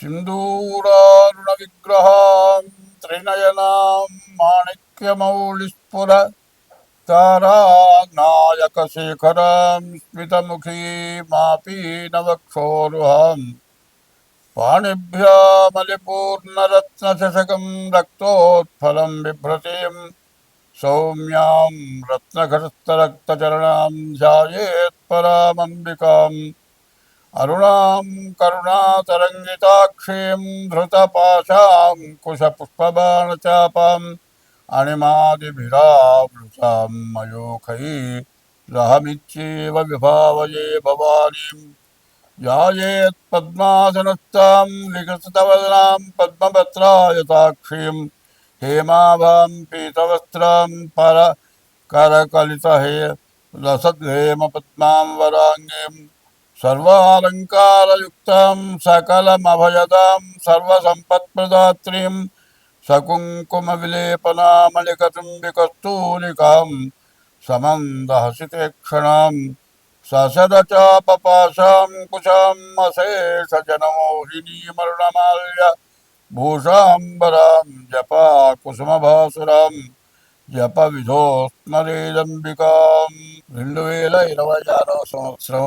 सिन्दूरारुणविग्रहां त्रिनयनां माणिक्यमौलिस्फुर तारानायकशेखरां स्मितमुखीमापीनवक्षोरुहाम् पाणिभ्यामलिपूर्णरत्नचषकं रक्तोत्फलं बिभ्रतीं सौम्यां रत्नघटस्थरक्तचरणां ध्यायेत्परामम्बिकाम् अरुणां करुणातरङ्गिताक्षीं धृतपाशाङ्कुशपुष्पबाणचापाम् अणिमादिभिरावृतां मयोखै लहमित्येव विभावये भवानीं। यायेत्पद्मासनस्तां निकृतवदनां पद्मपत्रायताक्षीं हेमाभां पीतवस्त्रां परकरकलितहे करकलितहे लसद्हेमपद्मां वराङ्गीम्। सर्वालङ्कारयुक्तां सकलमभयदां सर्वसम्पत्प्रदात्रीं सकुङ्कुमविलेपनामलिकचुम्बिकस्तूलिकां समन्दहसितेक्षणां ससदचापपाशां कुशाम् अशेषजनमोहिनीमरुणमाल्य भूषाम्बरां जपाकुसुमभासुरां జప విధోస్మరేదంబికాం రెండు వేల ఇరవై ఆరో సంవత్సరం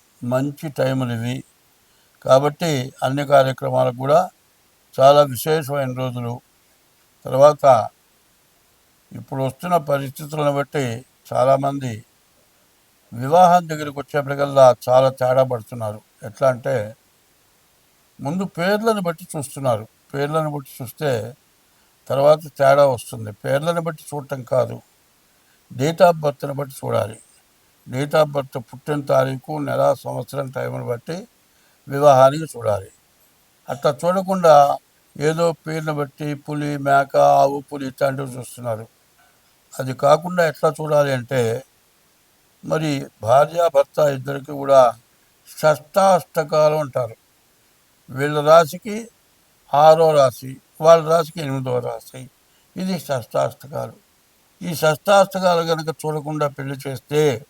మంచి టైములు ఇవి కాబట్టి అన్ని కార్యక్రమాలకు కూడా చాలా విశేషమైన రోజులు. తర్వాత ఇప్పుడు వస్తున్న పరిస్థితులను బట్టి చాలామంది వివాహం దగ్గరికి వచ్చేప్పటికల్లా చాలా తేడా పడుతున్నారు. ఎట్లా అంటే ముందు పేర్లను బట్టి చూస్తున్నారు. పేర్లను బట్టి చూస్తే తర్వాత తేడా వస్తుంది. పేర్లను బట్టి చూడటం కాదు. డేట్ ఆఫ్ బర్త్ని బట్టి చూడాలి. డేట్ ఆఫ్ బర్త్ పుట్టిన తారీఖు నెల సంవత్సరం టైంను బట్టి వివాహానికి చూడాలి. అట్లా చూడకుండా ఏదో పేరును బట్టి పులి మేక ఆవు పులి ఇట్లాంటివి చూస్తున్నారు. అది కాకుండా ఎట్లా చూడాలి అంటే మరి భార్య భర్త ఇద్దరికి కూడా షష్టాష్టకాలు అంటారు. వీళ్ళ రాశికి ఆరో రాశి వాళ్ళ రాశికి ఎనిమిదో రాశి. ఇది షష్టాష్టకాలు. ఈ షష్టాష్టకాలు కనుక చూడకుండా పెళ్ళి చేస్తే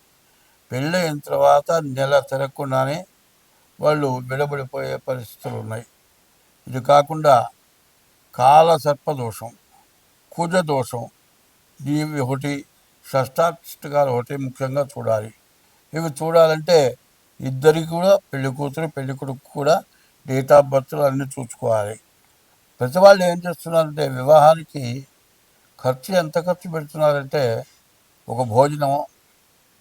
పెళ్ళైన తర్వాత నెల తిరగకుండానే వాళ్ళు విడబడిపోయే పరిస్థితులు ఉన్నాయి ఇది కాకుండా కాల సర్పదోషం కుజ దోషం ఇవి ఒకటి షష్టాష్టకాలు ఒకటి ముఖ్యంగా చూడాలి. ఇవి చూడాలంటే ఇద్దరికి కూడా పెళ్ళి కూతురు పెళ్ళి కొడుకు కూడా డేట్ ఆఫ్ బర్త్లు అన్నీ చూసుకోవాలి. ప్రతి వాళ్ళు ఏం చేస్తున్నారంటే వివాహానికి ఖర్చు ఎంత ఖర్చు పెడుతున్నారంటే ఒక భోజనం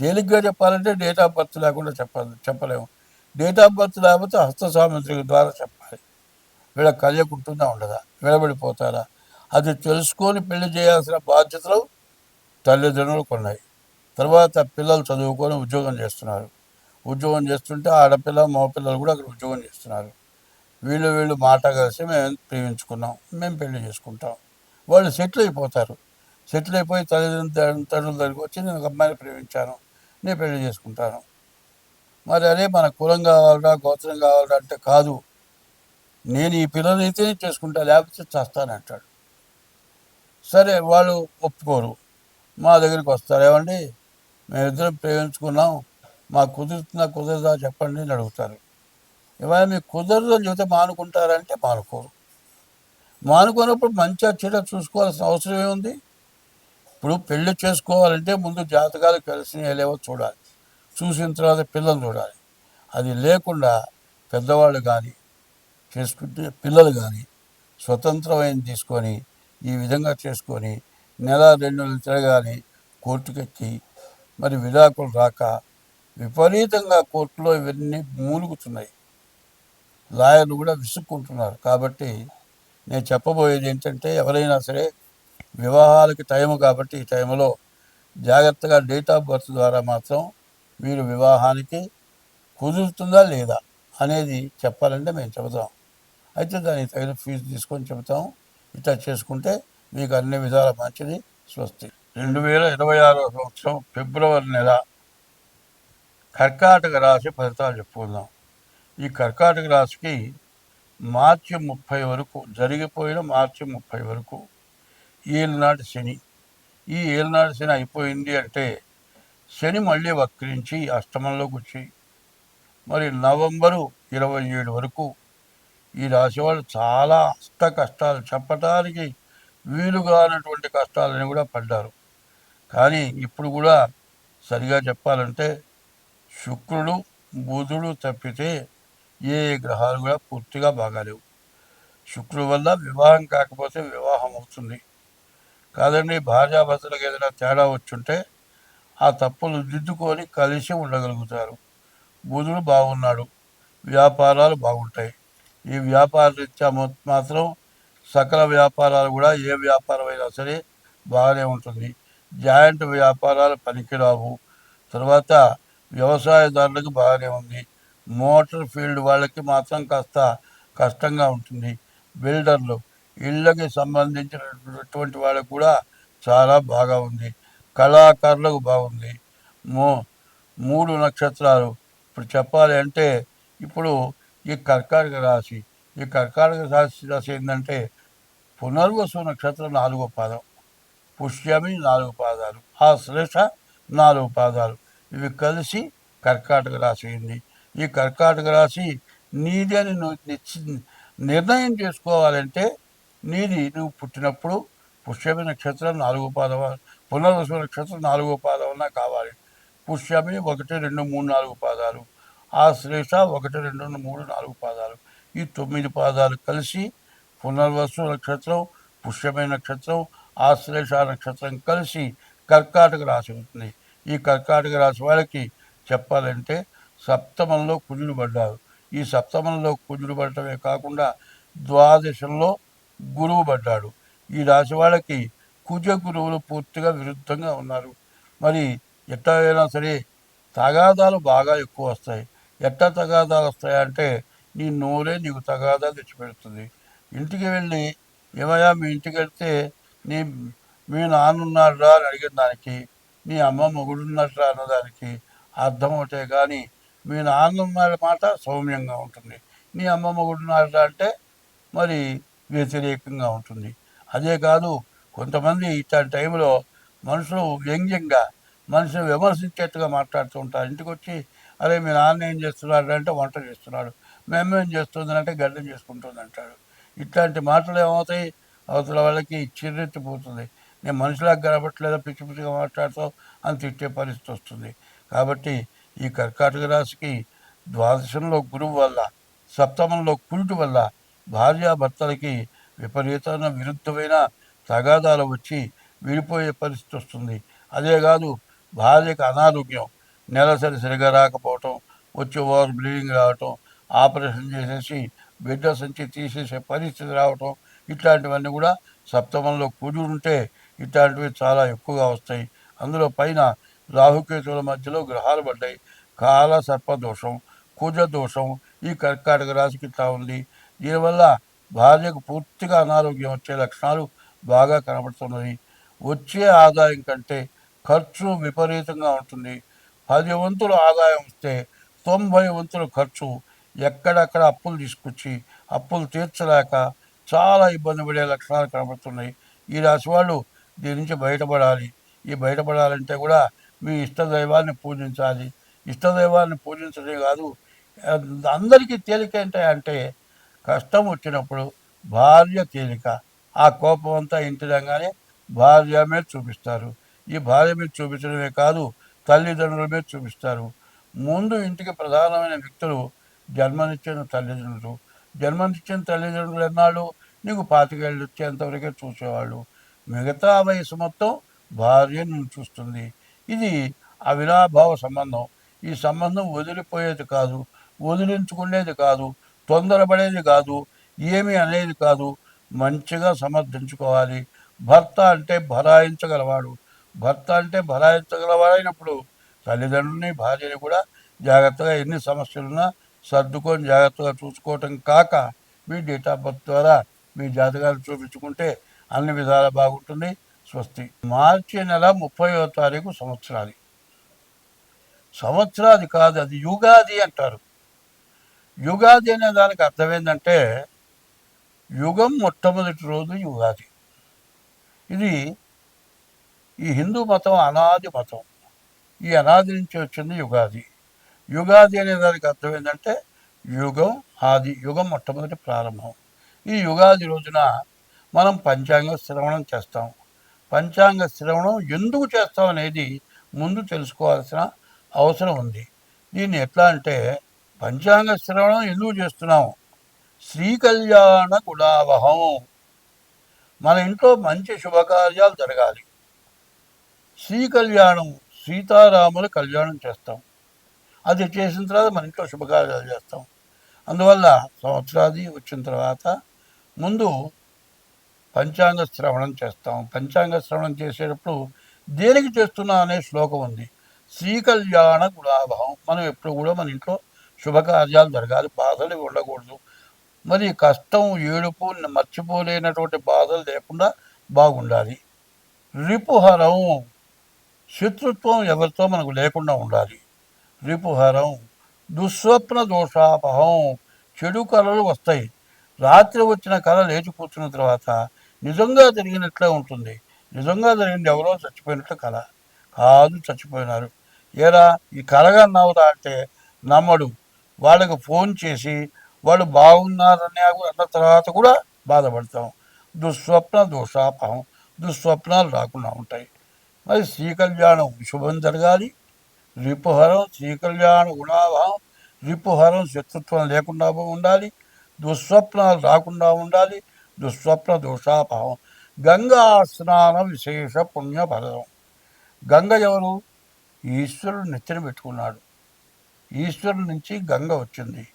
తేలిగ్గా చెప్పాలంటే డేట్ ఆఫ్ బర్త్ లేకుండా చెప్పాలి చెప్పలేము. డేట్ ఆఫ్ బర్త్ లేకపోతే హస్త ద్వారా చెప్పాలి. వీళ్ళ కళ్యకు ఉంటుందా ఉండదా? విడబడిపోతారా? అది తెలుసుకొని పెళ్ళి చేయాల్సిన బాధ్యతలు తల్లిదండ్రులకు ఉన్నాయి. తర్వాత పిల్లలు చదువుకొని ఉద్యోగం చేస్తున్నారు. ఉద్యోగం చేస్తుంటే ఆడపిల్ల మగపిల్లలు కూడా అక్కడ ఉద్యోగం చేస్తున్నారు. వీళ్ళు వీళ్ళు మాట కలిసి మేము ప్రేమించుకున్నాం మేము పెళ్ళి చేసుకుంటాం. వాళ్ళు సెటిల్ అయిపోతారు. సెటిల్ అయిపోయి తల్లిదండ్రుల తండ్రుల దగ్గరికి వచ్చి నేను ఒక అమ్మాయిని ప్రేమించాను. నేను పెళ్ళి చేసుకుంటాను. మరి అదే మన కులం కావాలరా గోత్రం కావాలరా అంటే కాదు. నేను ఈ పిల్లలైతేనే చేసుకుంటా లేకపోతే చేస్తానంటాడు సరే వాళ్ళు ఒప్పుకోరు. మా దగ్గరికి వస్తారు. ఏమండి? మేమిద్దరం ప్రేమించుకున్నాం. మాకు కుదురుతుందా కుదరదా చెప్పండి అని అడుగుతారు. ఇవాళ మీకు కుదరదు అని చెబితే మానుకుంటారంటే మానుకోరు. మానుకోనప్పుడు మంచిగా చెడ్డ చూసుకోవాల్సిన అవసరం ఏముంది? ఇప్పుడు పెళ్ళి చేసుకోవాలంటే ముందు జాతకాలు కలిసి లేవో చూడాలి. చూసిన తర్వాత పిల్లలు చూడాలి. అది లేకుండా పెద్దవాళ్ళు కానీ చేసుకుంటే పిల్లలు కానీ స్వతంత్రమైన తీసుకొని ఈ విధంగా చేసుకొని నెల రెండు నెలలు తిరగాలి కోర్టుకెక్కి మరి విడాకులు రాక విపరీతంగా కోర్టులో ఇవన్నీ మూలుగుతున్నాయి. లాయర్లు కూడా విసుక్కుంటున్నారు. కాబట్టి నేను చెప్పబోయేది ఏంటంటే ఎవరైనా సరే వివాహాలకి టైం కాబట్టి ఈ టైంలో జాగ్రత్తగా డేట్ ఆఫ్ బర్త్ ద్వారా మాత్రం మీరు వివాహానికి కుదురుతుందా లేదా అనేది చెప్పాలంటే మేము చెబుతాం. అయితే దానికి తగిన ఫీజు తీసుకొని చెబుతాం. ఇట్లా చేసుకుంటే మీకు అన్ని విధాల మంచిది స్వస్తి. రెండు వేల ఇరవై ఆరో సంవత్సరం ఫిబ్రవరి నెల కర్కాటక రాశి ఫలితాలు చెప్పుకుందాం. ఈ కర్కాటక రాశికి మార్చి ముప్పై వరకు జరిగిపోయిన మార్చి ముప్పై వరకు ఏలినాడు శని. ఈ ఏలినాడు శని అయిపోయింది అంటే శని మళ్ళీ వక్రించి అష్టమంలోకి వచ్చి మరి నవంబరు ఇరవై ఏడు వరకు ఈ రాశి వాళ్ళు చాలా అష్ట కష్టాలు చెప్పటానికి వీలుగానటువంటి కష్టాలని కూడా పడ్డారు. కానీ ఇప్పుడు కూడా సరిగా చెప్పాలంటే శుక్రుడు బుధుడు తప్పితే ఏ గ్రహాలు కూడా పూర్తిగా బాగాలేవు. శుక్రుడు వల్ల వివాహం కాకపోతే వివాహం అవుతుంది. కాదండి భార్యాభర్తలకు ఏదైనా తేడా వచ్చుంటే ఆ తప్పులు దిద్దుకొని కలిసి ఉండగలుగుతారు. బుధుడు బాగున్నాడు. వ్యాపారాలు బాగుంటాయి. ఈ వ్యాపార రీత్యా మాత్రం సకల వ్యాపారాలు కూడా ఏ వ్యాపారం అయినా సరే బాగానే ఉంటుంది. జాయింట్ వ్యాపారాలు పనికిరావు. తర్వాత వ్యవసాయదారులకు బాగానే ఉంది. మోటార్ ఫీల్డ్ వాళ్ళకి మాత్రం కాస్త కష్టంగా ఉంటుంది. బిల్డర్లు ఇళ్ళకి సంబంధించినటువంటి వాళ్ళకు కూడా చాలా బాగా ఉంది. కళాకారులకు బాగుంది. మూ మూడు నక్షత్రాలు. ఇప్పుడు చెప్పాలి అంటే ఇప్పుడు ఈ కర్కాటక రాశి. ఈ కర్కాటక రాశి రాశి ఏంటంటే పునర్వసు నక్షత్రం నాలుగో పాదం. పుష్యమి నాలుగు పాదాలు. ఆ శ్లేష నాలుగు పాదాలు. ఇవి కలిసి కర్కాటక రాశి అయింది. ఈ కర్కాటక రాశి నీది అని నిర్ణయం చేసుకోవాలంటే నీది నువ్వు పుట్టినప్పుడు పుష్యమి నక్షత్రం నాలుగో పాదం పునర్వసు నక్షత్రం నాలుగో పాదం కావాలి. పుష్యమి ఒకటి రెండు మూడు నాలుగు పాదాలు. ఆ శ్రేష ఒకటి రెండు మూడు నాలుగు పాదాలు. ఈ తొమ్మిది పాదాలు కలిసి పునర్వసు నక్షత్రం పుష్యమి నక్షత్రం ఆశ్లేష నక్షత్రం కలిసి కర్కాటక రాశి అవుతుంది ఈ కర్కాటక రాశి వాళ్ళకి చెప్పాలంటే సప్తమంలో కుజుడు పడ్డారు ఈ సప్తమంలో కుజుడు పడటమే కాకుండా ద్వాదశంలో గురువు పడ్డాడు. ఈ రాశి వాళ్ళకి కుజ గురువులు పూర్తిగా విరుద్ధంగా ఉన్నారు. మరి ఎట్టయినా సరే తగాదాలు బాగా ఎక్కువ వస్తాయి. ఎట్టా తగాదాలు వస్తాయంటే నీ నోరే నీకు తగాదా తెచ్చిపెడుతుంది. ఇంటికి వెళ్ళి ఏమయ్యా మీ ఇంటికి వెళ్తే నీ మీ నాన్నున్నారా అని అడిగిన దానికి నీ అమ్మ మొగుడున్నట్రా అన్నదానికి అర్థం అవుతాయి కానీ మీ నాన్న మాట సౌమ్యంగా ఉంటుంది. నీ అమ్మ మొగుడున్నారా అంటే మరి వ్యతిరేకంగా ఉంటుంది. అదే కాదు కొంతమంది ఇట్లాంటి టైంలో మనుషులు వ్యంగ్యంగా మనిషిని విమర్శించేట్టుగా మాట్లాడుతూ ఉంటారు. ఇంటికి వచ్చి అరే మీ నాన్న ఏం చేస్తున్నాడు అంటే వంట చేస్తున్నాడు. మేమేం చేస్తుందంటే గడ్డం చేసుకుంటుంది అంటాడు. ఇట్లాంటి మాటలు ఏమవుతాయి? అవతల వాళ్ళకి చిర్రెత్తిపోతుంది. నేను మనుషులకు కనబట్టలేదా పిచ్చి పిచ్చిగా మాట్లాడతావు? అని తిట్టే పరిస్థితి వస్తుంది. కాబట్టి ఈ కర్కాటక రాశికి ద్వాదశంలో గురువు వల్ల సప్తమంలో కురుటు వల్ల భార్యాభర్తలకి విపరీతమైన విరుద్ధమైన తగాదాలు వచ్చి విడిపోయే పరిస్థితి వస్తుంది. అదే కాదు భార్యకు అనారోగ్యం నెలసరి సరిగా రాకపోవటం వచ్చే ఓవర్ బ్లీడింగ్ రావటం ఆపరేషన్ చేసేసి బిడ్డ సంచి తీసేసే పరిస్థితి రావటం ఇట్లాంటివన్నీ కూడా సప్తమంలో కుడి ఉంటే ఇట్లాంటివి చాలా ఎక్కువగా వస్తాయి. అందులో పైన రాహుకేతువుల మధ్యలో గ్రహాలు పడ్డాయి. కాల సర్పదోషం కుజ దోషం ఈ కర్కాటక రాశికి ఇట్లా ఉంది. దీనివల్ల భార్యకు పూర్తిగా అనారోగ్యం వచ్చే లక్షణాలు బాగా కనబడుతున్నవి. వచ్చే ఆదాయం కంటే ఖర్చు విపరీతంగా ఉంటుంది. పది వంతుల ఆదాయం వస్తే తొంభై వంతుల ఖర్చు. ఎక్కడెక్కడ అప్పులు తీసుకొచ్చి అప్పులు తీర్చలేక చాలా ఇబ్బంది పడే లక్షణాలు కనబడుతున్నాయి. ఈ రాశి వాళ్ళు దీని నుంచి బయటపడాలి. ఈ బయటపడాలంటే కూడా మీ ఇష్టదైవాన్ని పూజించాలి. ఇష్టదైవాన్ని పూజించడమే కాదు అందరికీ తేలిక ఏంటి అంటే కష్టం వచ్చినప్పుడు భార్య తేలిక. ఆ కోపం అంతా ఇంటి రంగానే భార్య మీద చూపిస్తారు. ఈ భార్య మీద చూపించడమే కాదు తల్లిదండ్రుల మీద చూపిస్తారు. ముందు ఇంటికి ప్రధానమైన వ్యక్తులు జన్మనిచ్చిన తల్లిదండ్రులు. జన్మనిచ్చిన తల్లిదండ్రులు ఎన్నాళ్ళు? నీకు పాతికేళ్ళు వచ్చేంతవరకే చూసేవాళ్ళు. మిగతా వయసు మొత్తం భార్య నిన్ను చూస్తుంది. ఇది అవినాభావ సంబంధం. ఈ సంబంధం వదిలిపోయేది కాదు వదిలించుకునేది కాదు. తొందరపడేది కాదు ఏమి అనేది కాదు. మంచిగా సమర్థించుకోవాలి. భర్త అంటే భరాయించగలవాడు. భర్త అంటే భరాయించగలవాడైనప్పుడు తల్లిదండ్రుల్ని భార్యని కూడా జాగ్రత్తగా ఎన్ని సమస్యలున్నా సర్దుకొని జాగ్రత్తగా చూసుకోవటం కాక మీ డేట్ ఆఫ్ బర్త్ ద్వారా మీ జాతకాలు చూపించుకుంటే అన్ని విధాలా బాగుంటుంది. స్వస్తి. మార్చి నెల ముప్పైవ తారీఖు సంవత్సరాది. సంవత్సరాది కాదు అది యుగాది అంటారు. యుగాది అనే దానికి అర్థం ఏంటంటే యుగం మొట్టమొదటి రోజు యుగాది. ఇది ఈ హిందూ మతం అనాది మతం. ఈ అనాది నుంచి వచ్చింది యుగాది. యుగాది అనే దానికి అర్థం ఏంటంటే యుగం ఆది యుగం మొట్టమొదటి ప్రారంభం. ఈ యుగాది రోజున మనం పంచాంగ శ్రవణం చేస్తాం. పంచాంగ శ్రవణం ఎందుకు చేస్తాం అనేది ముందు తెలుసుకోవాల్సిన అవసరం ఉంది. దీన్ని ఎట్లా అంటే పంచాంగ శ్రవణం ఎందుకు చేస్తున్నాం శ్రీ కళ్యాణ గుణావహం. మన ఇంట్లో మంచి శుభకార్యాలు జరగాలి. శ్రీ కళ్యాణం సీతారాముల కళ్యాణం చేస్తాం. అది చేసిన తర్వాత మన ఇంట్లో శుభకార్యాలు చేస్తాం. అందువల్ల సంవత్సరాది వచ్చిన తర్వాత ముందు పంచాంగ శ్రవణం చేస్తాం. పంచాంగ శ్రవణం చేసేటప్పుడు దేనికి చేస్తున్నా అనే శ్లోకం ఉంది. శ్రీ కళ్యాణ గుణాభావం మనం ఎప్పుడు కూడా మన ఇంట్లో శుభకార్యాలు జరగాలి బాధలు ఉండకూడదు. మరి కష్టం ఏడుపు మర్చిపోలేనటువంటి బాధలు లేకుండా బాగుండాలి. రిపుహరం శత్రుత్వం ఎవరితో మనకు లేకుండా ఉండాలి. రిపుహరం దుస్వప్న దోషాపహం చెడు కళలు వస్తాయి. రాత్రి వచ్చిన కళ లేచి కూర్చున్న తర్వాత నిజంగా జరిగినట్లే ఉంటుంది. నిజంగా జరిగింది ఎవరో చచ్చిపోయినట్లు కళ. కాదు చచ్చిపోయినారు. ఏరా ఈ కళగా నవ్వుతా అంటే నమ్మడు. వాళ్ళకి ఫోన్ చేసి వాళ్ళు బాగున్నారని అన్న తర్వాత కూడా బాధపడతాం. దుస్వప్న దోషాపహం దుస్వప్నాలు రాకుండా ఉంటాయి. మరి శ్రీ కళ్యాణం శుభం జరగాలి. రిపుహరం శ్రీ కళ్యాణ గుణాభావం రిపుహరం శత్రుత్వం లేకుండా ఉండాలి. దుస్వప్నాలు రాకుండా ఉండాలి. దుస్వప్న దోషాపహం. గంగా స్నాన విశేష పుణ్యఫలం. గంగ ఎవరు? ఈశ్వరుడు నెత్తిన పెట్టుకున్నాడు. ఈశ్వరుడు నుంచి గంగ వచ్చింది.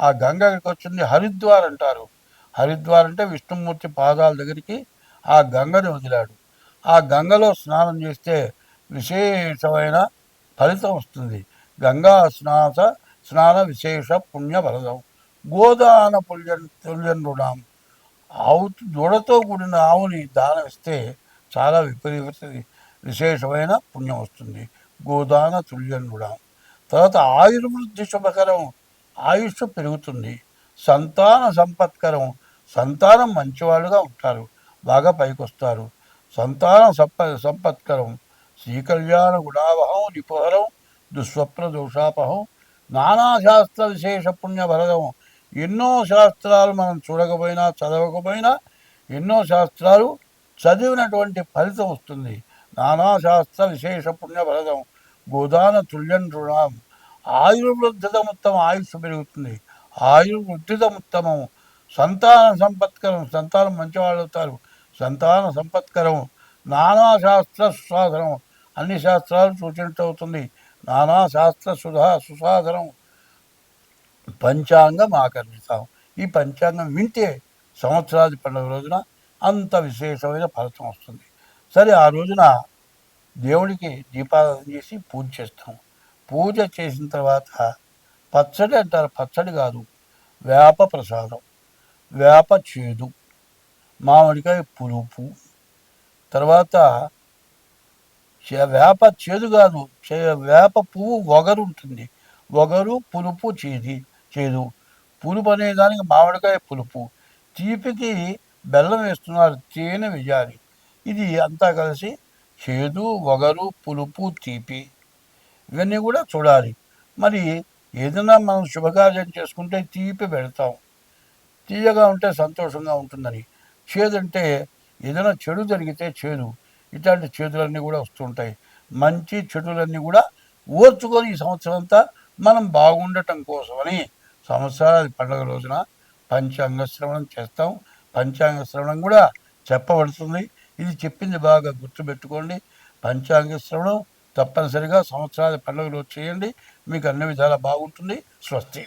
ఆ గంగ వచ్చింది? హరిద్వార్ అంటారు. హరిద్వార్ అంటే విష్ణుమూర్తి పాదాల దగ్గరికి ఆ గంగని వదిలాడు. ఆ గంగలో స్నానం చేస్తే విశేషమైన ఫలితం వస్తుంది. గంగా స్నాన స్నాన విశేష పుణ్య ఫలితం గోదాన పుల్యన్ తుల్యనుడాం ఆవు దూడతో కూడిన ఆవుని దానం ఇస్తే చాలా విపరీత విశేషమైన పుణ్యం వస్తుంది. గోదాన తుల్యనుడాం తర్వాత ఆయుర్వృద్ధి శుభకరం ఆయుష్ పెరుగుతుంది సంతాన సంపత్కరం సంతానం మంచివాళ్ళుగా ఉంటారు బాగా పైకొస్తారు. సంతాన సంప సంపత్కరం శ్రీకళ్యాణ గుణావహం నిపుహరం దుస్వప్న దోషాపహం నానాశాస్త్ర విశేష పుణ్యభరదం ఎన్నో శాస్త్రాలు మనం చూడకపోయినా చదవకపోయినా ఎన్నో శాస్త్రాలు చదివినటువంటి ఫలితం వస్తుంది. నానాశాస్త్ర విశేష పుణ్యభరదం గోదాన తుల్యండ్రుణాం రుణం ఆయుర్వృద్ధితముత్తమ ఆయుష్ పెరుగుతుంది. ఆయుర్వృద్ధితముత్తమం సంతాన సంపత్కరం సంతానం మంచివాళ్ళు అవుతారు. సంతాన సంపత్కరం నానా శాస్త్ర సుసాధనం. అన్ని శాస్త్రాలు సూచించవుతుంది అవుతుంది. నానా శాస్త్ర సుధా సుసాధనం. పంచాంగం ఆకర్షిస్తాం ఈ పంచాంగం వింటే సంవత్సరాది పండుగ రోజున అంత విశేషమైన ఫలితం వస్తుంది. సరే ఆ రోజున దేవుడికి దీపారాధన చేసి పూజ చేస్తాం. పూజ చేసిన తర్వాత పచ్చడి అంటారు. పచ్చడి కాదు వేప ప్రసాదం వేప చేదు మామిడికాయ పులుపు. తర్వాత చే- వేప చేదు కాదు చే- వేప పువ్వు ఒగరు ఉంటుంది. ఒగరు పులుపు చేది చేదు. పులుపు అనే దానికి మామిడికాయ పులుపు. తీపికి బెల్లం వేస్తున్నారు తేనె వేయాలి. ఇది అంతా కలిసి చేదు వగరు పులుపు తీపి ఇవన్నీ కూడా చూడాలి. మరి ఏదైనా మనం శుభకార్యం చేసుకుంటే తీపి పెడతాం. తీయగా ఉంటే సంతోషంగా ఉంటుందని. చేదంటే ఏదైనా చెడు జరిగితే చేదు. ఇట్లాంటి చేదులన్నీ కూడా వస్తుంటాయి మంచి చెడులన్నీ కూడా ఓర్చుకొని ఈ సంవత్సరం అంతా మనం బాగుండటం కోసమని సంవత్సరాది పండుగ రోజున పంచాంగ శ్రవణం చేస్తాం. పంచాంగ శ్రవణం కూడా చెప్పబడుతుంది ఇది చెప్పింది బాగా గుర్తుపెట్టుకోండి. పంచాంగ శ్రవణం తప్పనిసరిగా సంవత్సరాది పండుగలు చేయండి. మీకు అన్ని విధాలా బాగుంటుంది. స్వస్తి.